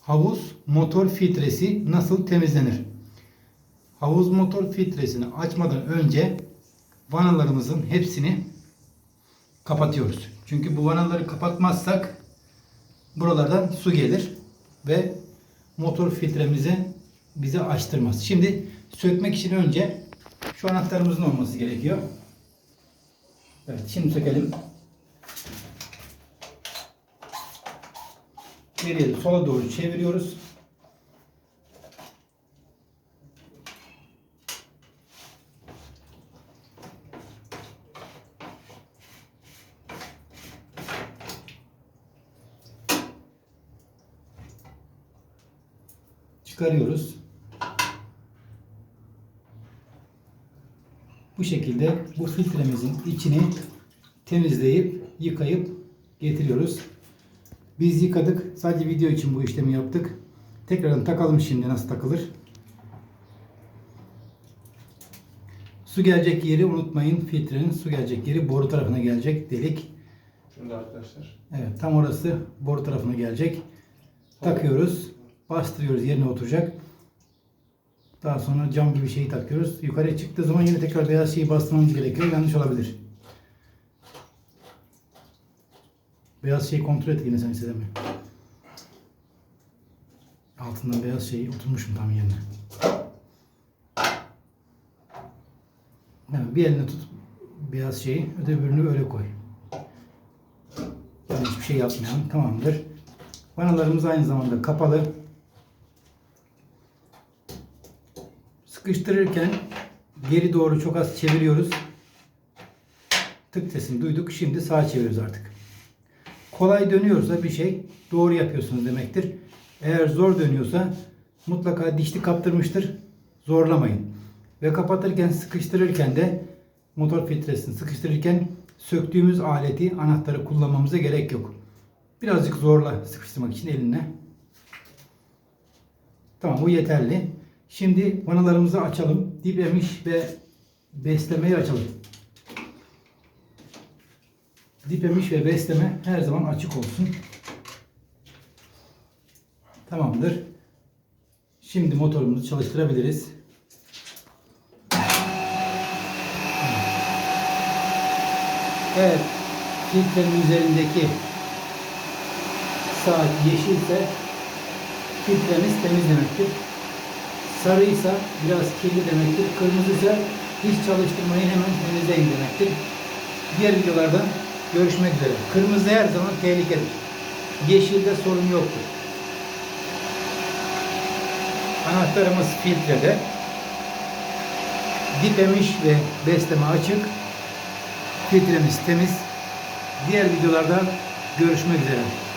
havuz motor filtresi nasıl temizlenir? Havuz motor filtresini açmadan önce vanalarımızın hepsini kapatıyoruz. Çünkü bu vanaları kapatmazsak buralardan su gelir ve motor filtremizi bize açtırmaz. Şimdi sökmek için önce şu anahtarımızın olması gerekiyor. Evet şimdi sökelim. Geriye sola doğru çeviriyoruz. Çıkarıyoruz. Bu şekilde bu filtremizin içini temizleyip yıkayıp getiriyoruz. Biz yıkadık. Sadece video için bu işlemi yaptık. Tekrardan takalım şimdi nasıl takılır. Su gelecek yeri unutmayın. Filtrenin su gelecek yeri boru tarafına gelecek delik. Şunu da arkadaşlar. Evet tam orası boru tarafına gelecek. Takıyoruz. Bastırıyoruz yerine oturacak. Daha sonra cam gibi şeyi takıyoruz. Yukarıya çıktığı zaman yine tekrar beyaz şeyi bastırmamız gerekiyor. Yanlış olabilir. Beyaz şeyi kontrol et yine sen istedin Altından beyaz şey oturmuş mu tam yerine? Evet, bir eline tut beyaz şeyi, öbürünü öyle koy. Yani hiçbir şey yapmayalım. Tamamdır. Vanalarımız aynı zamanda kapalı. Sıkıştırırken geri doğru çok az çeviriyoruz. Tık sesini duyduk. Şimdi sağa çeviriyoruz artık. Kolay dönüyorsa bir şey doğru yapıyorsunuz demektir. Eğer zor dönüyorsa mutlaka dişli kaptırmıştır. Zorlamayın. Ve kapatırken sıkıştırırken de motor filtresini sıkıştırırken söktüğümüz aleti anahtarı kullanmamıza gerek yok. Birazcık zorla sıkıştırmak için eline. Tamam bu yeterli. Şimdi vanalarımızı açalım. Dip emiş ve beslemeyi açalım. Dip emiş ve besleme her zaman açık olsun. Tamamdır. Şimdi motorumuzu çalıştırabiliriz. Evet. Filtrenin üzerindeki saat yeşilse filtremiz temiz demektir. Sarıysa biraz kirli demektir. Kırmızıysa hiç çalıştırmayın hemen temizleyin demektir. Diğer videolarda görüşmek üzere. Kırmızı her zaman tehlikeli. Yeşilde sorun yoktur. Anahtarımız filtrede. Dipemiş ve besleme açık. Filtremiz temiz. Diğer videolarda görüşmek üzere.